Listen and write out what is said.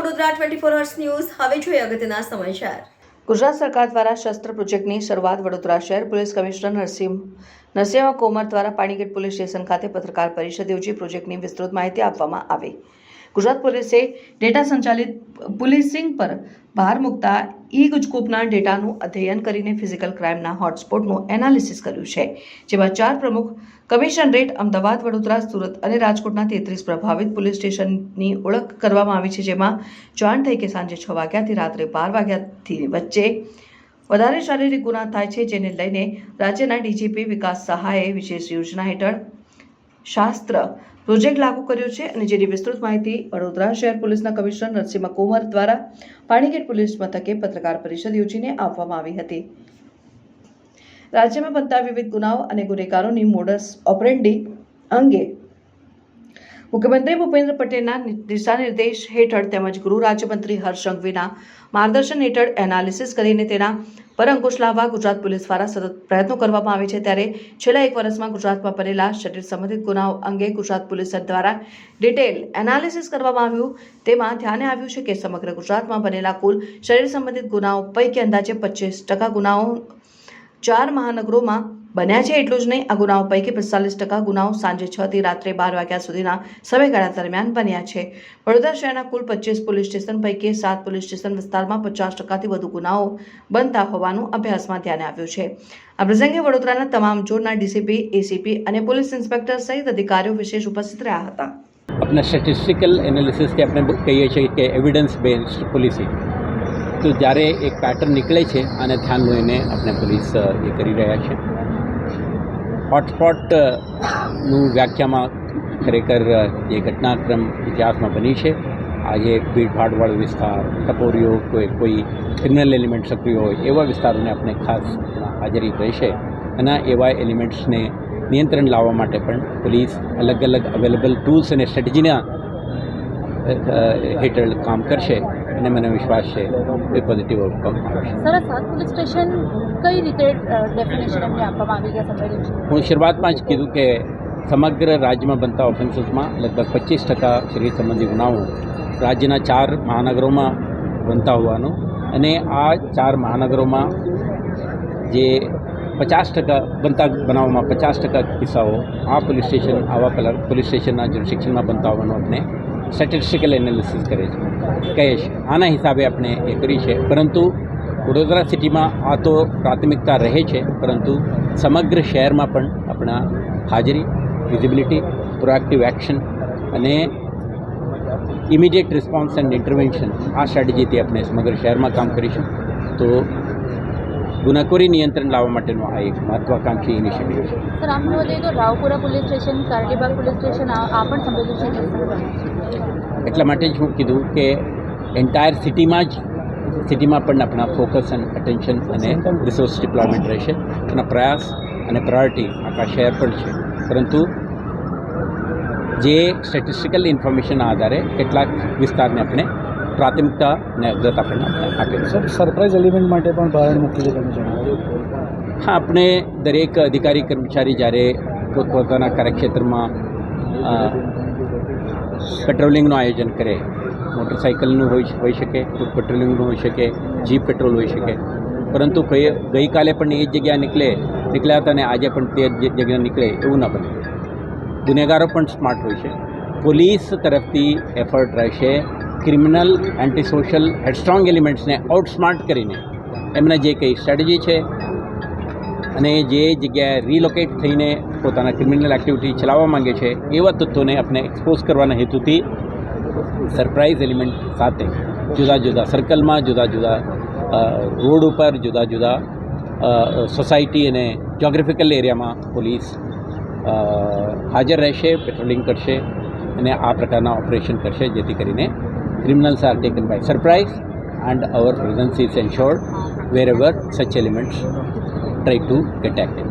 Vadodara twenty four hours news હવે જોઈએ અગત્યના સમાચાર. ગુજરાત સરકાર દ્વારા શસ્ત્ર પ્રોજેક્ટની શરૂઆત વડોદરા શહેર પોલીસ કમિશનર નરસિંહ નરસિંહ કોમર દ્વારા પાણીગેટ પોલીસ સ્ટેશન ખાતે પત્રકાર પરિષદ યોજી પ્રોજેક્ટની વિસ્તૃત માહિતી આપવામાં આવી. ગુજરાત પોલીસે ડેટા સંચાલિત પોલીસિંગ પર ભાર મૂકતા ઈ ગુજકોપના ડેટાનું અધ્યયન કરીને ફિઝિકલ ક્રાઇમના હોટસ્પોટનું એનાલિસિસ કર્યું છે, જેમાં ચાર પ્રમુખ કમિશનરેટ અમદાવાદ, વડોદરા, સુરત અને રાજકોટના તેત્રીસ પ્રભાવિત પોલીસ સ્ટેશનની ઓળખ કરવામાં આવી છે, જેમાં જાણ થઈ કે સાંજે છ વાગ્યાથી રાત્રે બાર વાગ્યાથી વચ્ચે વધારે શારીરિક ગુના થાય છે, જેને લઈને રાજ્યના ડીજીપી વિકાસ સહાયે વિશેષ યોજના હેઠળ શાસ્ત્ર પ્રોજેક્ટ લાગુ કર્યો છે અને જેની વિસ્તૃત માહિતી વડોદરા શહેર પોલીસના કમિશનર નરસિંહ કુમાર દ્વારા પાણીગેટ પોલીસ મથકે પત્રકાર પરિષદ યોજીને આપવામાં આવી હતી. રાજ્યમાં બનતા વિવિધ ગુનાઓ અને ગુનેગારોની મોડસ ઓપરેન્ડી અંગે મુખ્યમંત્રી ભૂપેન્દ્ર પટેલના દિશા નિર્દેશ હેઠળ તેમજ ગૃહ રાજ્યમંત્રી હર્ષ સંઘવીના માર્ગદર્શન હેઠળ એનાલિસિસ કરીને તેના પર અંકુશ લાવવા ગુજરાત પોલીસ દ્વારા સતત પ્રયત્નો કરવામાં આવે છે. ત્યારે છેલ્લા એક વર્ષમાં ગુજરાતમાં બનેલા શરીર સંબંધિત ગુનાઓ અંગે ગુજરાત પોલીસ દ્વારા ડિટેલ એનાલિસિસ કરવામાં આવ્યું. તેમાં ધ્યાને આવ્યું છે કે સમગ્ર ગુજરાતમાં બનેલા કુલ શરીર સંબંધિત ગુનાઓ પૈકી અંદાજે પચીસ ટકા ગુનાઓ ચાર મહાનગરોમાં બન્યા છે એટલું જ નહીં આ ગુનાઓ પૈકી પિસ્તાલીસ ટકા ગુનાઓ સાંજે છ થી રાત્રે બાર વાગ્યા સુધીના સમયગાળા દરમિયાન બન્યા છે વડોદરા શહેરના કુલ પચીસ પોલીસ સ્ટેશન પૈકી સાત પોલીસ સ્ટેશન વિસ્તારમાં પચાસ ટકાથી વધુ ગુનાઓ બનતા હોવાનું અભ્યાસમાં ધ્યાને આવ્યું છે આ પ્રસંગે વડોદરાના તમામ ઝોનના ડીસીપી એસીપી અને પોલીસ ઇન્સ્પેક્ટર સહિત અધિકારીઓ વિશેષ ઉપસ્થિત રહ્યા હતા अपना स्टेटिस्टिकल એનાલિસિસથી આપણે કહીએ છીએ કે એવિડન્સ બેઝડ પોલિસી તો જ્યારે એક પેટર્ન નીકળે છે અને ધ્યાન લઈને આપણે પોલીસ એ કરી રહ્યા છે. હોટસ્પોટનું વ્યાખ્યામાં ખરેખર જે ઘટનાક્રમ ઇતિહાસમાં બની છે આજે ભીડભાડવાળો વિસ્તાર ટપોરીઓ કોઈ કોઈ ક્રિમિનલ એલિમેન્ટ સક્રિય હોય, એવા વિસ્તારોને આપણે ખાસ હાજરી રહેશે. અને એવા એલિમેન્ટ્સને નિયંત્રણ લાવવા માટે પણ પોલીસ અલગ અલગ અવેલેબલ ટૂલ્સ અને સ્ટ્રેટેજીના હેઠળ કામ કરશે. અને મને વિશ્વાસ છે એ પોઝિટિવ આઉટકમ આવશે સર પોલીસ સ્ટેશન કઈ રીતે ડેફિનેશન એમને આપવામાં આવી ગયા હું શરૂઆતમાં જ કીધું કે સમગ્ર રાજ્યમાં બનતા ઓફેન્સીસમાં લગભગ પચીસ ટકા શરીર સંબંધી ગુનાઓ રાજ્યના ચાર મહાનગરોમાં બનતા હોવાનું અને આ ચાર મહાનગરોમાં જે પચાસ ટકા બનતા બનાવોમાં પચાસ ટકા કિસ્સાઓ આ પોલીસ સ્ટેશન આવા પહેલાં પોલીસ સ્ટેશનના શિક્ષણમાં બનતા હોવાનું આપણે સ્ટેટિસ્ટિકલ એનાલિસિસ કરે છે. કહે છે, આના હિસાબે આપણે એ કરી છે. પરંતુ વડોદરા સિટીમાં આ તો પ્રાથમિકતા રહે છે, પરંતુ સમગ્ર શહેરમાં પણ આપણા હાજરી વિઝિબિલિટી પ્રોએક્ટિવ એક્શન અને ઇમિડિયેટ રિસ્પોન્સ એન્ડ ઇન્ટરવેન્શન આ સ્ટ્રેટેજીથી આપણે સમગ્ર શહેરમાં કામ કરીશું. તો ગુનાખોરી નિયંત્રણ લાવવા માટેનો આ એક મહત્વાકાંક્ષી ઇનિશિયેટિવ છે. સર આમ તો Raopura police station Kardibag police station આ પણ સંવેદનશીલ એટલા માટે જ હું કીધું કે એન્ટાયર સિટીમાં જ સિટીમાં પણ આપણા ફોકસ અને અટેન્શન અને રિસોર્સ ડિપ્લોયમેન્ટ રહેશે. આપણા પ્રયાસ અને પ્રાયોરિટી આખા શહેર પણ છે. પરંતુ જે સ્ટેટિસ્ટિકલ ઇન્ફોર્મેશનના આધારે કેટલાક વિસ્તારને આપણે પ્રાથમિકતા અને અગ્રતા પણ આપણે છે. સર સરપ્રાઇઝ એલિમેન્ટ માટે પણ ભારણ મૂકી તમે જણાવ્યું હા આપણે દરેક અધિકારી કર્મચારી જ્યારે પોતપોતાના કાર્યક્ષેત્રમાં પેટ્રોલિંગનું આયોજન કરે મોટરસાઇકલનું હોઈ હોઈ શકે ફૂટ પેટ્રોલિંગનું હોઈ શકે જીપ પેટ્રોલ હોઈ શકે. પરંતુ ગઈ ગઈકાલે પણ એ જ જગ્યા નીકળે નીકળ્યા હતા અને આજે પણ તે જ જગ્યા નીકળે એવું ન બને. ગુનેગારો પણ સ્માર્ટ હોય છે. પોલીસ તરફથી એફર્ટ રહેશે. ક્રિમિનલ એન્ટી સોશિયલ હેડસ્ટ્રોંગ એલિમેન્ટ્સને આઉટસ્માર્ટ કરીને એમના જે કંઈ સ્ટ્રેટેજી છે અને જે જગ્યાએ રિલોકેટ થઈને પોતાના ક્રિમિનલ એક્ટિવિટી ચલાવવા માંગે છે, એવા તત્વોને આપણે એક્સપોઝ કરવાના હેતુથી સરપ્રાઇઝ એલિમેન્ટ સાથે જુદા જુદા સર્કલમાં જુદા જુદા રોડ ઉપર, જુદા જુદા સોસાયટી અને જોગ્રાફિકલ એરિયામાં પોલીસ હાજર રહેશે પેટ્રોલિંગ કરશે અને આ પ્રકારના ઓપરેશન કરશે, જેથી કરીને criminals are taken by surprise and our presence is ensured wherever such elements try to get active.